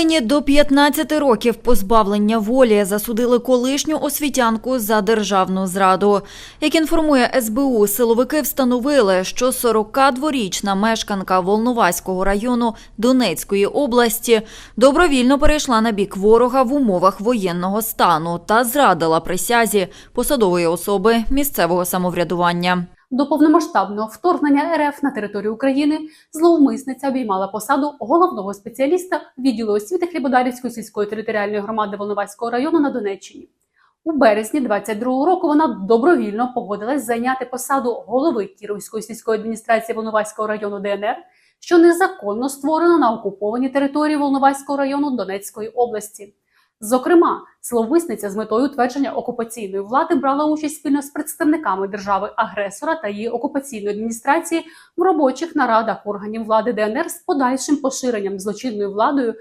Волині до 15 років позбавлення волі засудили колишню освітянку за державну зраду. Як інформує СБУ, силовики встановили, що 42-річна мешканка Волноваського району Донецької області добровільно перейшла на бік ворога в умовах воєнного стану та зрадила присязі посадової особи місцевого самоврядування. До повномасштабного вторгнення РФ на територію України зловмисниця обіймала посаду головного спеціаліста відділу освіти Хлібодарівської сільської територіальної громади Волноваського району на Донеччині. У березні 22-го року вона добровільно погодилась зайняти посаду голови Кіровської сільської адміністрації Волноваського району ДНР, що незаконно створено на окупованій території Волноваського району Донецької області. Зокрема, словисниця з метою утвердження окупаційної влади брала участь спільно з представниками держави-агресора та її окупаційної адміністрації в робочих нарадах органів влади ДНР з подальшим поширенням злочинною владою